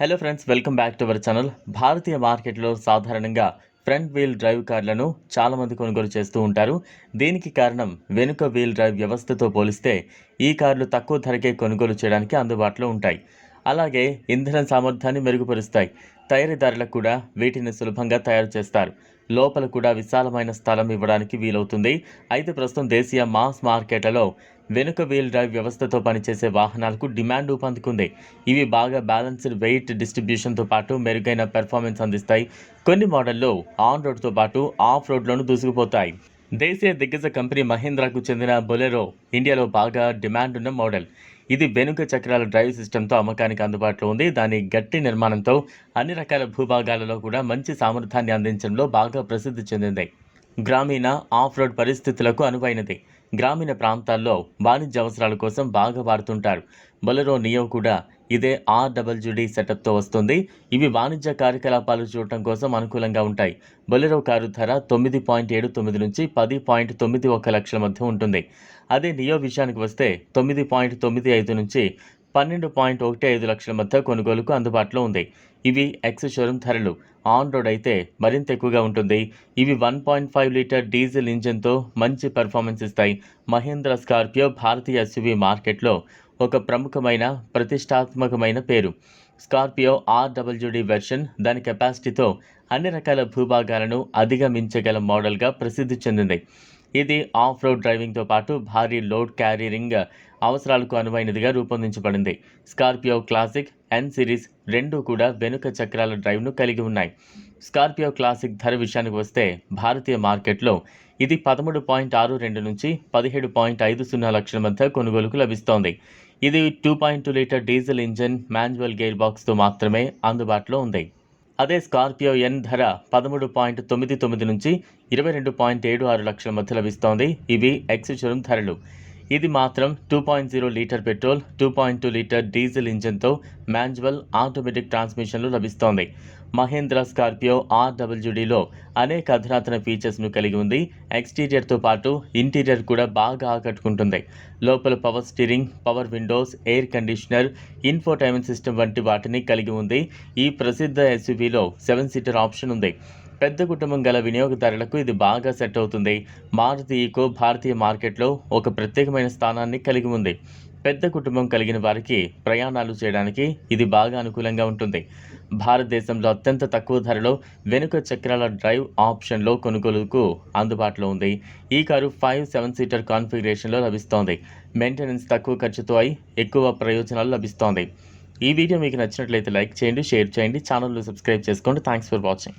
Hello friends welcome back to our channel భారతీయ మార్కెట్లో సాధారణంగా front wheel drive కార్లను చాలామంది కొనుగోలు చేస్తూ ఉంటారు. దీనికి కారణం వెనుక వీల్ డ్రైవ్ వ్యవస్థతో పోలిస్తే ఈ కార్లు తక్కువ ధరకే కొనుగోలు చేయడానికి అందుబాటులో ఉంటాయి. అలాగే ఇంధన సామర్థ్యాన్ని మెరుగుపరుస్తాయి. తయారీదారులకు కూడా వీటిని సులభంగా తయారు చేస్తారు. లోపల కూడా విశాలమైన స్థలం ఇవ్వడానికి వీలవుతుంది. అయితే ప్రస్తుతం దేశీయ మాస్ మార్కెట్లలో వెనుక వీల్ డ్రైవ్ వ్యవస్థతో పనిచేసే వాహనాలకు డిమాండ్ ఊపందుకుంది. ఇవి బాగా బ్యాలెన్స్డ్ వెయిట్ డిస్ట్రిబ్యూషన్తో పాటు మెరుగైన పెర్ఫార్మెన్స్ అందిస్తాయి. కొన్ని మోడల్లో ఆన్ రోడ్తో పాటు ఆఫ్ రోడ్లోనూ దూసుకుపోతాయి. దేశీయ దిగ్గజ కంపెనీ మహీంద్రాకు చెందిన బొలెరో ఇండియాలో బాగా డిమాండ్ ఉన్న మోడల్. ఇది వెనుక చక్రాల డ్రైవ్ సిస్టంతో అమ్మకానికి అందుబాటులో ఉంది. దాని గట్టి నిర్మాణంతో అన్ని రకాల భూభాగాలలో కూడా మంచి సామర్థ్యాన్ని అందించడంలో బాగా ప్రసిద్ధి చెందింది. గ్రామీణ ఆఫ్ రోడ్ పరిస్థితులకు అనువైనది. గ్రామీణ ప్రాంతాల్లో వాణిజ్య అవసరాల కోసం బాగా వాడుతుంటారు. బొలెరో నియో కూడా ఇదే ఆర్డబ్ల్యూడి సెటప్తో వస్తుంది. ఇవి వాణిజ్య కార్యకలాపాలు చూడటం కోసం అనుకూలంగా ఉంటాయి. బొలెరో కారు ధర తొమ్మిది పాయింట్ ఏడు తొమ్మిది నుంచి పది పాయింట్ తొమ్మిది ఒక్క లక్షల మధ్య ఉంటుంది. అదే నియో విషయానికి వస్తే తొమ్మిది పాయింట్ తొమ్మిది ఐదు నుంచి పన్నెండు పాయింట్ ఒకటి ఐదు లక్షల మధ్య కొనుగోలుకు అందుబాటులో ఉంది. ఇవి ఎక్స్ షోరూమ్ ధరలు. ఆన్ రోడ్ అయితే మరింత ఎక్కువగా ఉంటుంది. ఇవి one point five litre diesel ఇంజిన్తో మంచి పెర్ఫార్మెన్స్ ఇస్తాయి. మహేంద్ర స్కార్పియో భారతీయ ఎస్యువి మార్కెట్లో ఒక ప్రముఖమైన ప్రతిష్టాత్మకమైన పేరు. స్కార్పియో ఆర్డబ్ల్యూడి వెర్షన్ దాని కెపాసిటీతో అన్ని రకాల భూభాగాలను అధిగమించగల మోడల్గా ప్రసిద్ధి చెందింది. ఇది ఆఫ్ రోడ్ డ్రైవింగ్తో పాటు భారీ లోడ్ క్యారీరింగ్ అవసరాలకు అనువైనదిగా రూపొందించబడింది. స్కార్పియో క్లాసిక్ ఎన్ సిరీస్ రెండు కూడా వెనుక చక్రాల డ్రైవ్ను కలిగి ఉన్నాయి. స్కార్పియో క్లాసిక్ ధర విషయానికి వస్తే భారతీయ మార్కెట్లో ఇది పదమూడు పాయింట్ ఆరు రెండు నుంచి పదిహేడు పాయింట్ ఐదు సున్నా లక్షల మధ్య కొనుగోలుకు లభిస్తోంది. ఇది two point two litre diesel engine manual gear బాక్స్తో మాత్రమే అందుబాటులో ఉంది. అదే స్కార్పియో ఎన్ ధర పదమూడు పాయింట్ తొమ్మిది తొమ్మిది నుంచి ఇరవై రెండు పాయింట్ ఏడు ఆరు లక్షల మధ్య లభిస్తోంది. ఇవి ఎక్స్ షోరూమ్ ధరలు. ఇది మాత్రం two point zero litre petrol two point two litre diesel ఇంజన్తో manual automatic ట్రాన్స్మిషన్లు లభిస్తోంది. మహేంద్ర స్కార్పియో ఆర్డబ్ల్యూడీలో అనేక అధునాతన ఫీచర్స్ను కలిగి ఉంది. ఎక్స్టీరియర్తో పాటు ఇంటీరియర్ కూడా బాగా ఆకట్టుకుంటుంది. లోపల power steering power windows air conditioner infotainment system వంటి వాటిని కలిగి ఉంది. ఈ ప్రసిద్ధ ఎస్యూవీలో సెవెన్ సీటర్ ఆప్షన్ ఉంది. పెద్ద కుటుంబం గల వినియోగదారులకు ఇది బాగా సెట్ అవుతుంది. మారుతి ఈకో భారతీయ మార్కెట్లో ఒక ప్రత్యేకమైన స్థానాన్ని కలిగి ఉంది. పెద్ద కుటుంబం కలిగిన వారికి ప్రయాణాలు చేయడానికి ఇది బాగా అనుకూలంగా ఉంటుంది. భారతదేశంలో అత్యంత తక్కువ ధరలో వెనుక చక్రాల డ్రైవ్ ఆప్షన్లో కొనుగోలుకు అందుబాటులో ఉంది. ఈ కారు ఫైవ్ సెవెన్ సీటర్ కాన్ఫిగరేషన్లో లభిస్తోంది. మెయింటెనెన్స్ తక్కువ ఖర్చుతో అయి ఎక్కువ ప్రయోజనాలు లభిస్తోంది. ఈ వీడియో మీకు నచ్చినట్లయితే లైక్ చేయండి షేర్ చేయండి ఛానల్ను సబ్స్క్రైబ్ చేసుకోండి. Thanks for watching.